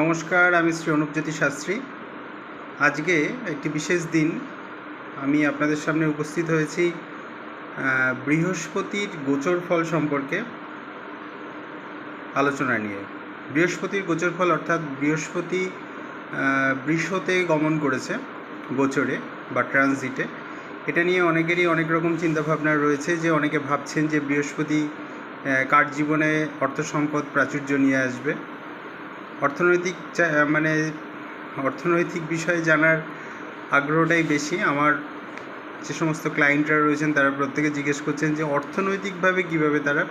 নমস্কার, আমি শ্রী অনুপজ্যোতি শাস্ত্রী। আজকে একটি বিশেষ দিন। আমি আপনাদের সামনে উপস্থিত হয়েছি বৃহস্পতির গোচর ফল সম্পর্কে আলোচনা নিয়ে। বৃহস্পতির গোচর ফল অর্থাৎ বৃহস্পতি বৃষতে গমন করেছে গোচরে বা ট্রানজিটে। এটা নিয়ে অনেকেরই অনেক রকম চিন্তাভাবনা রয়েছে যে অনেকে ভাবছেন যে বৃহস্পতি কার জীবনে অর্থ সম্পদ প্রাচুর্য নিয়ে আসবে। অর্থনৈতিক মানে অর্থনৈতিক বিষয়ে জানার আগ্রহটাই বেশি। আমার যে সমস্ত ক্লায়েন্টরা রয়েছেন, তারা প্রত্যেকে জিজ্ঞেস করছেন যে অর্থনৈতিকভাবে কীভাবে তারা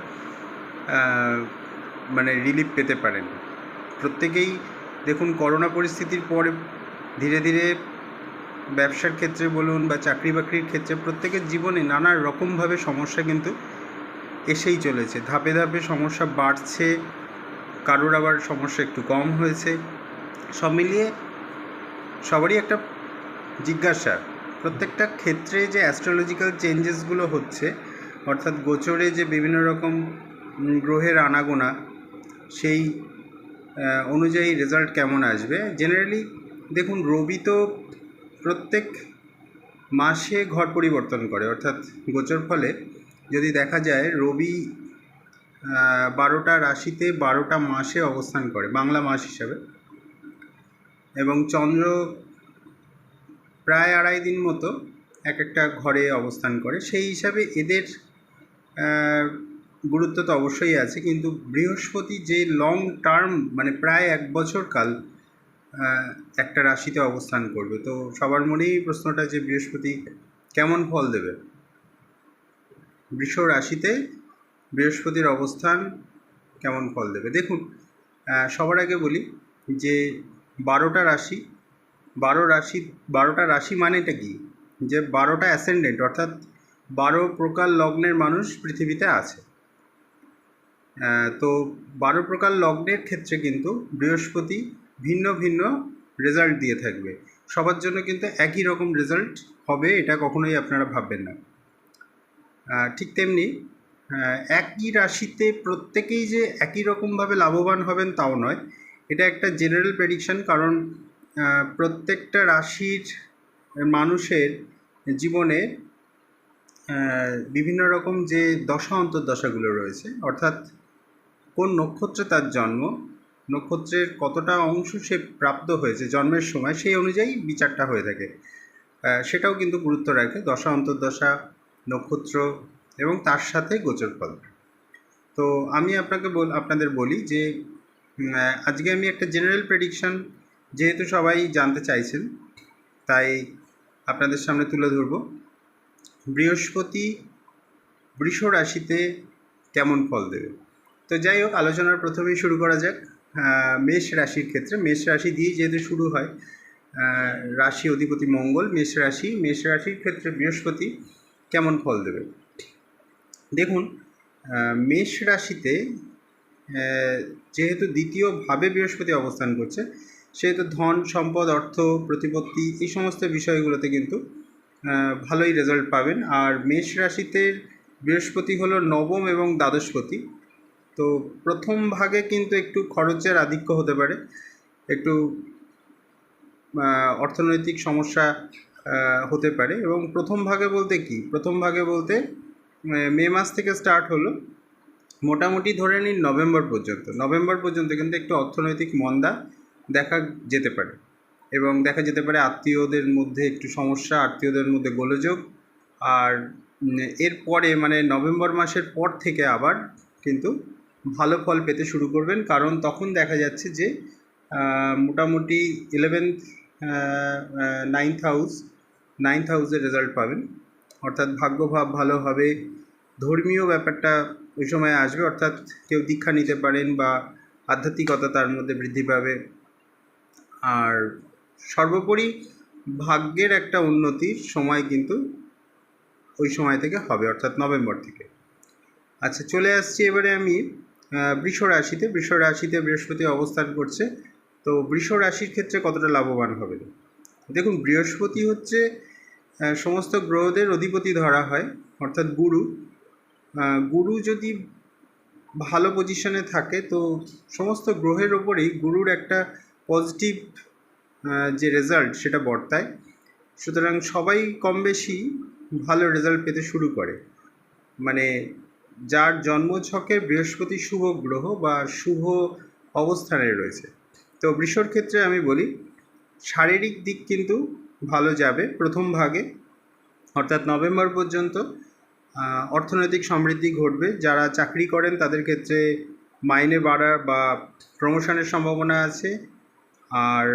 মানে রিলিফ পেতে পারেন। প্রত্যেকেই দেখুন, করোনা পরিস্থিতির পরে ধীরে ধীরে ব্যবসার ক্ষেত্রে বলুন বা চাকরি বাকরির ক্ষেত্রে প্রত্যেকের জীবনে নানা রকমভাবে সমস্যা কিন্তু এসেই চলেছে। ধাপে ধাপে সমস্যা বাড়ছে। কারোর আবার সমস্যা একটু কম হয়েছে। সব মিলিয়ে সবারই একটা জিজ্ঞাসা। প্রত্যেকটা ক্ষেত্রে যে অ্যাস্ট্রোলজিক্যাল চেঞ্জেসগুলো হচ্ছে, অর্থাৎ গোচরে যে বিভিন্ন রকম গ্রহের আনাগোনা, সেই অনুযায়ী রেজাল্ট কেমন আসবে? জেনারেলি দেখুন, রবি তো প্রত্যেক মাসে ঘর পরিবর্তন করে, অর্থাৎ গোচর ফলে যদি দেখা যায়, রবি বারোটা রাশিতে বারোটা মাসে অবস্থান করে, বাংলা মাস হিসাবে। এবং চন্দ্র প্রায় আড়াই দিন মতো এক একটা ঘরে অবস্থান করে। সেই হিসাবে এদের গুরুত্ব তো অবশ্যই আছে, কিন্তু বৃহস্পতি যে লং টার্ম মানে প্রায় এক বছর কাল একটা রাশিতে অবস্থান করবে। তো সবার মনেই প্রশ্নটা যে বৃহস্পতি কেমন ফল দেবে? বৃষ রাশিতে বৃহস্পতির অবস্থান কেমন ফল দেবে? দেখুন সবার আগে বলি যে বারোটা রাশি, বারো রাশি, বারোটা রাশি মানেটা কি? যে বারোটা অ্যাসেন্ডেন্ট অর্থাৎ বারো প্রকার লগ্নের মানুষ পৃথিবীতে আছে। তো বারো প্রকার লগ্নের ক্ষেত্রে কিন্তু বৃহস্পতি ভিন্ন ভিন্ন রেজাল্ট দিয়ে থাকবে। সবার জন্য কিন্তু একই রকম রেজাল্ট হবে, এটা কখনোই আপনারা ভাববেন না। ঠিক তেমনি একই রাশিতে প্রত্যেকেই যে একই রকমভাবে লাভবান হবেন তাও নয়। এটা একটা জেনারেল প্রেডিকশন কারণ প্রত্যেকটা রাশির মানুষের জীবনে বিভিন্ন রকম যে দশা অন্তর্দশাগুলো রয়েছে, অর্থাৎ কোন নক্ষত্রে তার জন্ম, নক্ষত্রের কতটা অংশ সে প্রাপ্ত হয়েছে জন্মের সময়, সেই অনুযায়ী বিচারটা হয়ে থাকে। সেটাও কিন্তু গুরুত্ব রাখে। দশা, অন্তর্দশা, নক্ষত্র এবং তার সাথে গোচর ফল। তো আমি আপনাকে বল, আপনাদের বলি যে আজকে আমি একটা জেনারেল প্রেডিকশন যেহেতু সবাই জানতে চাইছেন, তাই আপনাদের সামনে তুলে ধরব। বৃহস্পতি বৃষ রাশিতে কেমন ফল দেবে? তো যাই হোক, আলোচনার প্রথমেই শুরু করা যাক। মেষ রাশির ক্ষেত্রে, মেষ রাশি দিয়েই যেহেতু শুরু হয় রাশি অধিপতি মঙ্গল, মেষ রাশি, মেষ রাশির ক্ষেত্রে বৃহস্পতি কেমন ফল দেবে? দেখুন মেষ রাশিতে যেহেতু দ্বিতীয় ভাবে বৃহস্পতি অবস্থান করছে, সেহেতু ধন, সম্পদ, অর্থ, প্রতিপত্তি, এই সমস্ত বিষয়গুলোতে কিন্তু ভালোই রেজাল্ট পাবেন। আর মেষ রাশিতে বৃহস্পতি হলো নবম এবং দ্বাদশপতি। তো প্রথম ভাগে কিন্তু একটু খরচের আধিক্য হতে পারে। একটু অর্থনৈতিক সমস্যা হতে পারে। এবং প্রথম ভাগে বলতে কি? প্রথম ভাগে বলতে মে মাস থেকে স্টার্ট হলো। মোটামুটি ধরে নিন নভেম্বর পর্যন্ত। নভেম্বর পর্যন্ত কিন্তু একটু অর্থনৈতিক মন্দা দেখা যেতে পারে এবং দেখা যেতে পারে আত্মীয়দের মধ্যে একটু সমস্যা, আত্মীয়দের মধ্যে গোলযোগ। আর এরপরে মানে নভেম্বর মাসের পর থেকে আবার কিন্তু ভালো ফল পেতে শুরু করবেন। কারণ তখন দেখা যাচ্ছে যে মোটামুটি ইলেভেন্থ নাইন্থ হাউস নাইন্থ হাউসের রেজাল্ট পাবেন। অর্থাৎ ভাগ্যভাব ভালো হবে। ধর্মীয় ব্যাপারটা ওই সময় আসবে, অর্থাৎ কেউ দীক্ষা নিতে পারেন বা আধ্যাত্মিকতা তার মধ্যে বৃদ্ধি পাবে। আর সর্বোপরি ভাগ্যের একটা উন্নতির সময় কিন্তু ওই সময় থেকে হবে, অর্থাৎ নভেম্বর থেকে। আচ্ছা চলে আসছি এবারে আমি বৃষ রাশিতে। বৃষ রাশিতে বৃহস্পতি অবস্থান করছে। তো বৃষ রাশির ক্ষেত্রে কতটা লাভবান হবে? দেখুন, বৃহস্পতি হচ্ছে সমস্ত গ্রহদের অধিপতি ধরা হয়, অর্থাৎ গুরু। গুরু যদি ভালো পজিশনে থাকে, তো সমস্ত গ্রহের ওপরেই গুরুর একটা পজিটিভ যে রেজাল্ট সেটা বর্তায়। সুতরাং সবাই কম বেশি ভালো রেজাল্ট পেতে শুরু করে। মানে যার জন্মছকে বৃহস্পতি শুভ গ্রহ বা শুভ অবস্থানে রয়েছে। তো বৃষর ক্ষেত্রে আমি বলি, শারীরিক দিক কিন্তু ভালো যাবে প্রথম ভাগে। অর্থাৎ নভেম্বর পর্যন্ত অর্থনৈতিক সমৃদ্ধি ঘটবে। যারা চাকরি করেন, তাদের ক্ষেত্রে মাইনে বাড়ার বা প্রমোশনের সম্ভাবনা আছে। আর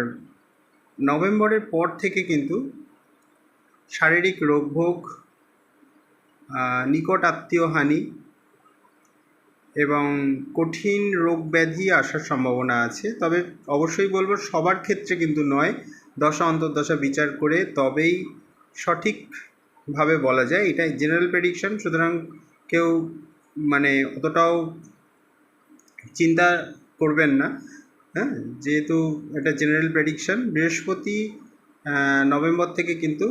নভেম্বরের পর থেকে কিন্তু শারীরিক রোগভোগ নিকট আত্মীয় হানি এবং কঠিন রোগ ব্যাধি আসার সম্ভাবনা আছে। তবে অবশ্যই বলব, সবার ক্ষেত্রে কিন্তু নয়। দশা অন্তর্দশা বিচার করে তবেই সঠিকভাবে বলা যায়। এটা জেনারেল প্রেডিকশন সুতরাং কেউ মানে অতটাও চিন্তা করবেন না। হ্যাঁ যেহেতু এটা জেনারেল প্রেডিকশন বৃহস্পতি নভেম্বর থেকে কিন্তু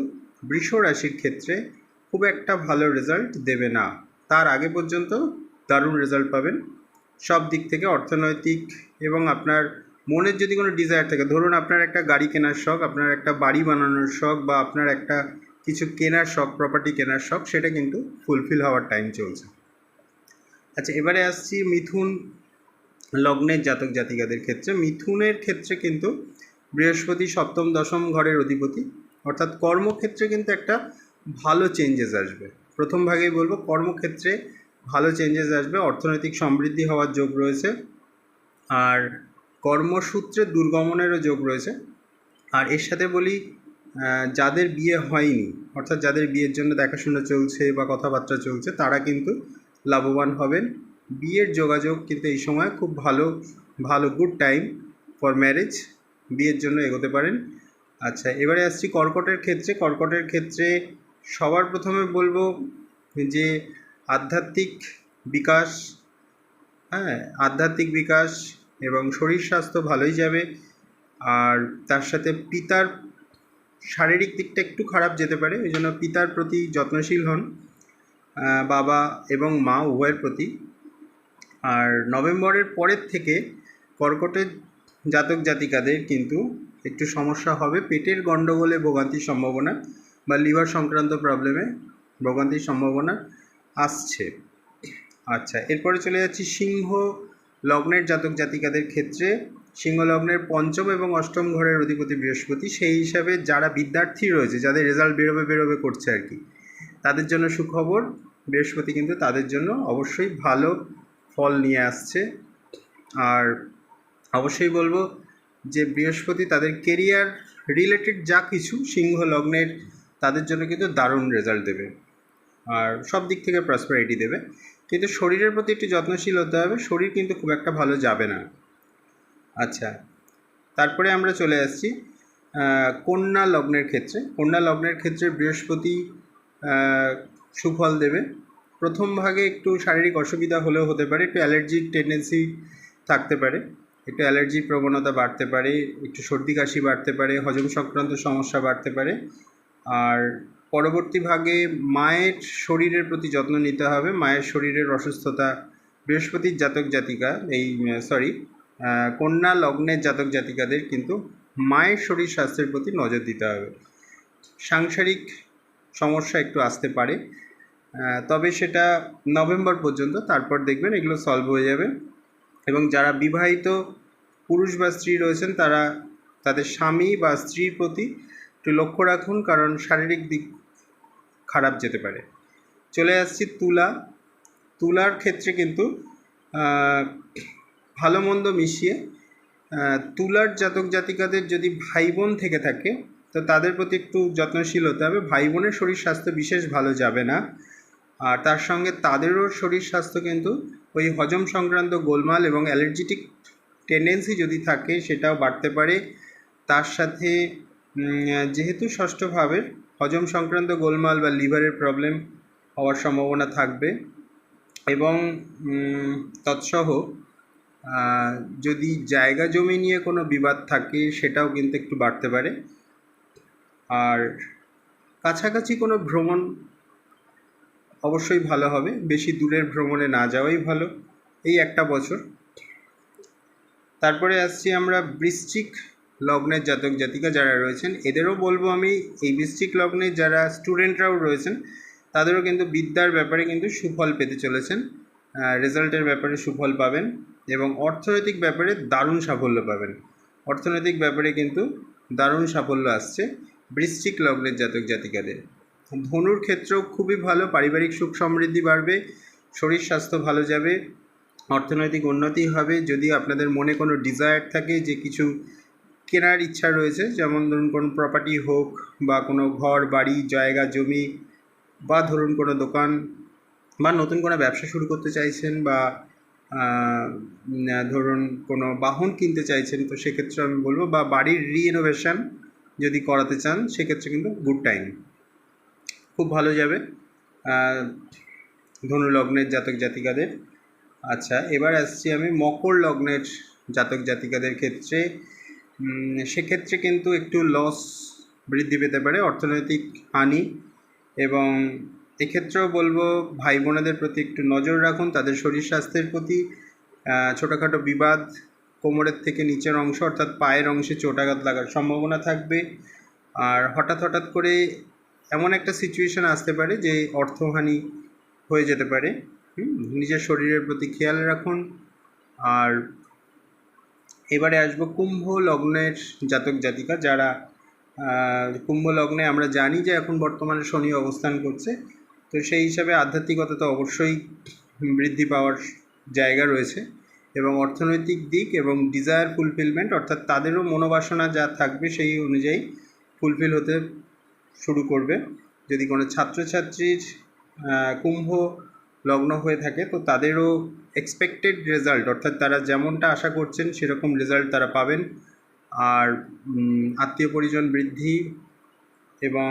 বৃষ রাশির ক্ষেত্রে খুব একটা ভালো রেজাল্ট দেবে না। তার আগে পর্যন্ত দারুণ রেজাল্ট পাবেন। সব দিক থেকে অর্থনৈতিক এবং আপনার মনের যদি কোনো ডিজায়ার থাকে, ধরুন আপনার একটা গাড়ি কেনার শখ, আপনার একটা বাড়ি বানানোর শখ বা আপনার একটা কিছু কেনার শখ প্রপার্টি কেনার শখ, সেটা কিন্তু ফুলফিল হওয়ার টাইম চলছে। আচ্ছা এবারে আসছি মিথুন লগ্নের জাতক জাতিকাদের ক্ষেত্রে। মিথুনের ক্ষেত্রে কিন্তু বৃহস্পতি সপ্তম দশম ঘরের অধিপতি, অর্থাৎ কর্মক্ষেত্রে কিন্তু একটা ভালো চেঞ্জেস আসবে। প্রথম ভাগেই বলব, কর্মক্ষেত্রে ভালো চেঞ্জেস আসবে, অর্থনৈতিক সমৃদ্ধি হওয়ার যোগ রয়েছে। আর কর্মসূত্রে দুর্গমনেরও যোগ রয়েছে। আর এর সাথে বলি যাদের বিয়ে হয়নি, অর্থাৎ যাদের বিয়ের জন্য দেখাশোনা চলছে বা কথাবার্তা চলছে, তারা কিন্তু লাভবান হবেন। বিয়ের যোগাযোগ কিন্তু এই সময় খুব ভালো ভালো গুড টাইম ফর ম্যারেজ বিয়ের জন্য এগোতে পারেন। আচ্ছা এবারে আসছি কর্কটের ক্ষেত্রে। কর্কটের ক্ষেত্রে সবার প্রথমে বলব যে, আধ্যাত্মিক বিকাশ হ্যাঁ আধ্যাত্মিক বিকাশ এবং শরীর স্বাস্থ্য ভালোই যাবে। আর তার সাথে পিতার শারীরিক দিকটা একটু খারাপ যেতে পারে, ওই জন্য পিতার প্রতি যত্নশীল হন বাবা এবং মা উভয়ের প্রতি। আর নভেম্বরের পরের থেকে কর্কটের জাতক জাতিকাদের কিন্তু একটু সমস্যা হবে। পেটের গণ্ডগোলে ভোগান্তির সম্ভাবনা বা লিভার সংক্রান্ত প্রবলেমে ভোগান্তির সম্ভাবনা আসছে। আচ্ছা এরপরে চলে যাচ্ছি সিংহ লগ্নের জাতক জাতিকাদের ক্ষেত্রে সিংহলগ্নের পঞ্চম এবং অষ্টম ঘরের অধিপতি বৃহস্পতি, সেই হিসাবে যারা বিদ্যার্থী রয়েছে, যাদের রেজাল্ট বেরোবে বেরোবে করছে আর কি, তাদের জন্য সুখবর। বৃহস্পতি কিন্তু তাদের জন্য অবশ্যই ভালো ফল নিয়ে আসছে। আর অবশ্যই বলব যে বৃহস্পতি তাদের কেরিয়ার রিলেটেড যা কিছু সিংহ লগ্নের তাদের জন্য কিন্তু দারুণ রেজাল্ট দেবে। আর সব দিক থেকে প্রসপারিটি দেবে। কিন্তু শরীরের প্রতি একটু যত্নশীল হতে হবে। শরীর কিন্তু খুব একটা ভালো যাবে না। আচ্ছা তারপরে আমরা চলে আসছি কন্যা লগ্নের ক্ষেত্রে। কন্যা লগ্নের ক্ষেত্রে বৃহস্পতি সুফল দেবে। প্রথম ভাগে একটু শারীরিক অসুবিধা হলেও হতে পারে, একটু অ্যালার্জির টেন্ডেন্সি থাকতে পারে, একটু অ্যালার্জির প্রবণতা বাড়তে পারে, একটু সর্দি কাশি বাড়তে পারে, হজম সংক্রান্ত সমস্যা বাড়তে পারে। আর পরবর্তী ভাগে মায়ের শরীরের প্রতি যত্ন নিতে হবে। মায়ের শরীরের অসুস্থতা বৃহস্পতির জাতক জাতিকা, এই সরি কন্যা লগ্নের জাতক জাতিকাদের কিন্তু মায়ের শরীর স্বাস্থ্যের প্রতি নজর দিতে হবে। সাংসারিক সমস্যা একটু আসতে পারে। তবে সেটা নভেম্বর পর্যন্ত, তারপর দেখবেন এগুলো সলভ হয়ে যাবে। এবং যারা বিবাহিত পুরুষ বা স্ত্রী রয়েছেন, তারা তাদের স্বামী বা স্ত্রীর প্রতি একটু লক্ষ্য রাখুন, কারণ শারীরিক দিক খারাপ যেতে পারে। চলে আসছি তুলা। তুলার ক্ষেত্রে কিন্তু ভালো মন্দ মিশিয়ে তুলার জাতক জাতিকাদের যদি ভাই বোন থেকে থাকে, তো তাদের প্রতি একটু যত্নশীল হতে হবে। ভাই বোনের শরীর স্বাস্থ্য বিশেষ ভালো যাবে না। আর তার সঙ্গে তাদেরও শরীর স্বাস্থ্য কিন্তু ওই হজম সংক্রান্ত গোলমাল এবং অ্যালার্জিটিক টেন্ডেন্সি যদি থাকে, সেটাও বাড়তে পারে। তার সাথে যেহেতু ষষ্ঠ ভাবের, হজম সংক্রান্ত গোলমাল বা লিভারের প্রবলেম হওয়ার সম্ভাবনা থাকবে এবং তৎসহ যদি জায়গা জমি নিয়ে কোনো বিবাদ থাকে সেটাও কিন্তু একটু বাড়তে পারে। আর কাছাকাছি কোনো ভ্রমণ অবশ্যই ভালো হবে, বেশি দূরের ভ্রমণে না যাওয়াই ভালো, এই একটা বছর। তারপরে আসছি আমরা বৃশ্চিক লগ্নের জাতক জাতিকা যারা রয়েছেন, এদেরও বলব আমি এই বৃশ্চিক লগ্নের যারা স্টুডেন্টরাও রয়েছেন, তাদেরও কিন্তু বিদ্যার ব্যাপারে কিন্তু সুফল পেতে চলেছেন রেজাল্টের ব্যাপারে সুফল পাবেন এবং অর্থনৈতিক ব্যাপারে দারুণ সাফল্য পাবেন। অর্থনৈতিক ব্যাপারে কিন্তু দারুণ সাফল্য আসছে বৃশ্চিক লগ্নের জাতক জাতিকাদের। ধনুর ক্ষেত্রেও খুবই ভালো, পারিবারিক সুখ সমৃদ্ধি বাড়বে, শরীর স্বাস্থ্য ভালো যাবে, অর্থনৈতিক উন্নতি হবে, যদি আপনাদের মনে কোনো ডিজায়ার থাকে যে কিছু কেনার ইচ্ছা রয়েছে যেমন ধরুন কোনো প্রপার্টি হোক বা কোনো ঘর বাড়ি জায়গা জমি বা ধরুন কোনো দোকান বা নতুন কোনো ব্যবসা শুরু করতে চাইছেন বা ধরুন কোনো বাহন কিনতে চাইছেন তো সেক্ষেত্রে আমি বলব বা বাড়ির রিনোভেশন যদি করাতে চান সেক্ষেত্রে কিন্তু গুড টাইম খুব ভালো যাবে। আহ, ধনু লগ্নের জাতক জাতিকাদের। আচ্ছা এবার আসছি আমি মকর লগ্নের জাতক জাতিকাদের ক্ষেত্রে। সেক্ষেত্রে কিন্তু একটু লস বৃদ্ধি পেতে পারে, অর্থনৈতিক হানি এবং এক্ষেত্রেও বলব ভাই বোনেদের প্রতি একটু নজর রাখুন, তাদের শরীর স্বাস্থ্যের প্রতি ছোটোখাটো বিবাদ কোমরের থেকে নিচের অংশ অর্থাৎ পায়ের অংশে চোটাঘাত লাগার সম্ভাবনা থাকবে। আর হঠাৎ হঠাৎ করে এমন একটা সিচুয়েশন আসতে পারে যে অর্থহানি হয়ে যেতে পারে। নিজের শরীরের প্রতি খেয়াল রাখুন। আর এবারে আসব কুম্ভ লগ্নের জাতক জাতিকা যারা কুম্ভ লগ্নে আমরা জানি যে এখন বর্তমানে শনি অবস্থান করছে। তো সেই হিসাবে আধ্যাত্মিকতা তো অবশ্যই বৃদ্ধি পাওয়ার জায়গা রয়েছে এবং অর্থনৈতিক দিক এবং ডিজায়ার ফুলফিলমেন্ট অর্থাৎ তাদেরও মনোবাসনা যা থাকবে সেই অনুযায়ী ফুলফিল হতে শুরু করবে। যদি কোনো ছাত্রছাত্রীর কুম্ভ লগ্ন হয়ে থাকে, তো তাদেরও এক্সপেক্টেড রেজাল্ট অর্থাৎ তারা যেমনটা আশা করছেন, সেরকম রেজাল্ট তারা পাবেন। আর আত্মীয় পরিজন বৃদ্ধি এবং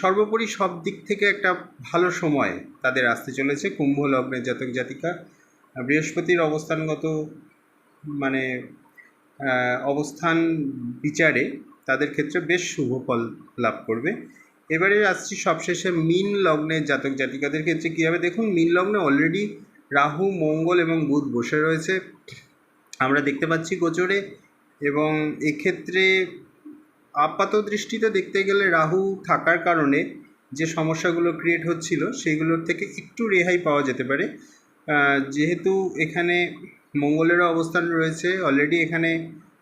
সর্বোপরি সব দিক থেকে একটা ভালো সময় তাদের আসতে চলেছে, কুম্ভ লগ্নের জাতক জাতিকা। বৃহস্পতির অবস্থানগত মানে অবস্থান বিচারে তাদের ক্ষেত্রে বেশ শুভ ফল লাভ করবে। এবারে আসছি সবশেষে মিন লগ্নের জাতক জাতিকাদের ক্ষেত্রে কী হবে? দেখুন, মিন লগ্নে অলরেডি রাহু, মঙ্গল এবং বুধ বসে রয়েছে। আমরা দেখতে পাচ্ছি গোচরে এবং এক্ষেত্রে আপাত দৃষ্টিতে দেখতে গেলে রাহু থাকার কারণে যে সমস্যাগুলো ক্রিয়েট হচ্ছিল সেইগুলোর থেকে একটু রেহাই পাওয়া যেতে পারে। যেহেতু এখানে মঙ্গলেরও অবস্থান রয়েছে অলরেডি এখানে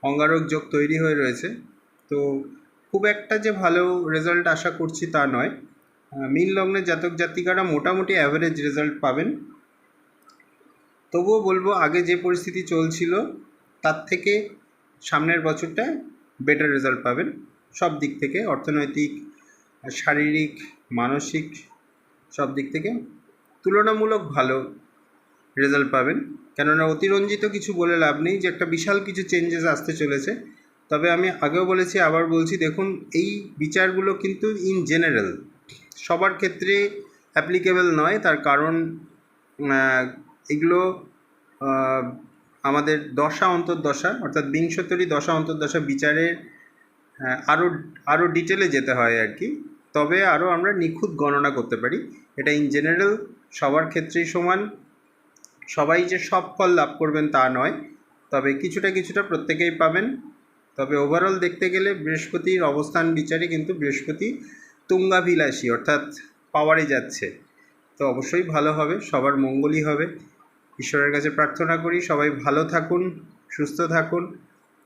অঙ্গারক যোগ তৈরি হয়ে রয়েছে। তো খুব একটা যে ভালো রেজাল্ট আশা করছি তা নয়। মীন লগ্নের জাতক জাতিকারা মোটামুটি অ্যাভারেজ রেজাল্ট পাবেন। তবুও বলব আগে যে পরিস্থিতি চলছিল, তার থেকে সামনের বছরটা বেটার রেজাল্ট পাবেন। সব দিক থেকে, অর্থনৈতিক, শারীরিক, মানসিক, সব দিক থেকে তুলনামূলক ভালো রেজাল্ট পাবেন। কেননা অতিরঞ্জিত কিছু বলে লাভ নেই, যে একটা বিশাল কিছু চেঞ্জেস আসতে চলেছে। তবে আমি আগেও বলেছি, আবার বলছি, দেখুন, এই বিচারগুলো কিন্তু ইন জেনারেল সবার ক্ষেত্রে অ্যাপ্লিকেবল নয়। তার কারণ এগুলো আমাদের দশা অন্তর্দশা, অর্থাৎ বিংশতরি দশা অন্তর্দশা বিচারের আরও আরও ডিটেলে যেতে হয় আর কি। তবে আরও আমরা নিখুঁত গণনা করতে পারি। এটা ইন জেনারেল সবার ক্ষেত্রেই সমান। সবাই যে সব ফল লাভ করবেন তা নয়। তবে কিছুটা কিছুটা প্রত্যেকেই পাবেন। তবে ওভারঅল দেখতে গেলে বৃহস্পতির অবস্থান বিচারে কিন্তু বৃহস্পতি তুঙ্গাভিলাষী, অর্থাৎ পাওয়ারে যাচ্ছে। তো অবশ্যই ভালো হবে, সবার মঙ্গলই হবে। ঈশ্বরের কাছে প্রার্থনা করি, সবাই ভালো থাকুন, সুস্থ থাকুন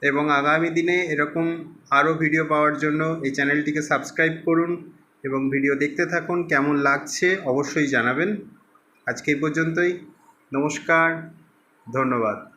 এবং আগামী দিনে এরকম আরও ভিডিও পাওয়ার জন্য এই চ্যানেলটিকে সাবস্ক্রাইব করুন এবং ভিডিও দেখতে থাকুন, কেমন লাগছে অবশ্যই জানাবেন। আজকে এই পর্যন্তই, নমস্কার, ধন্যবাদ।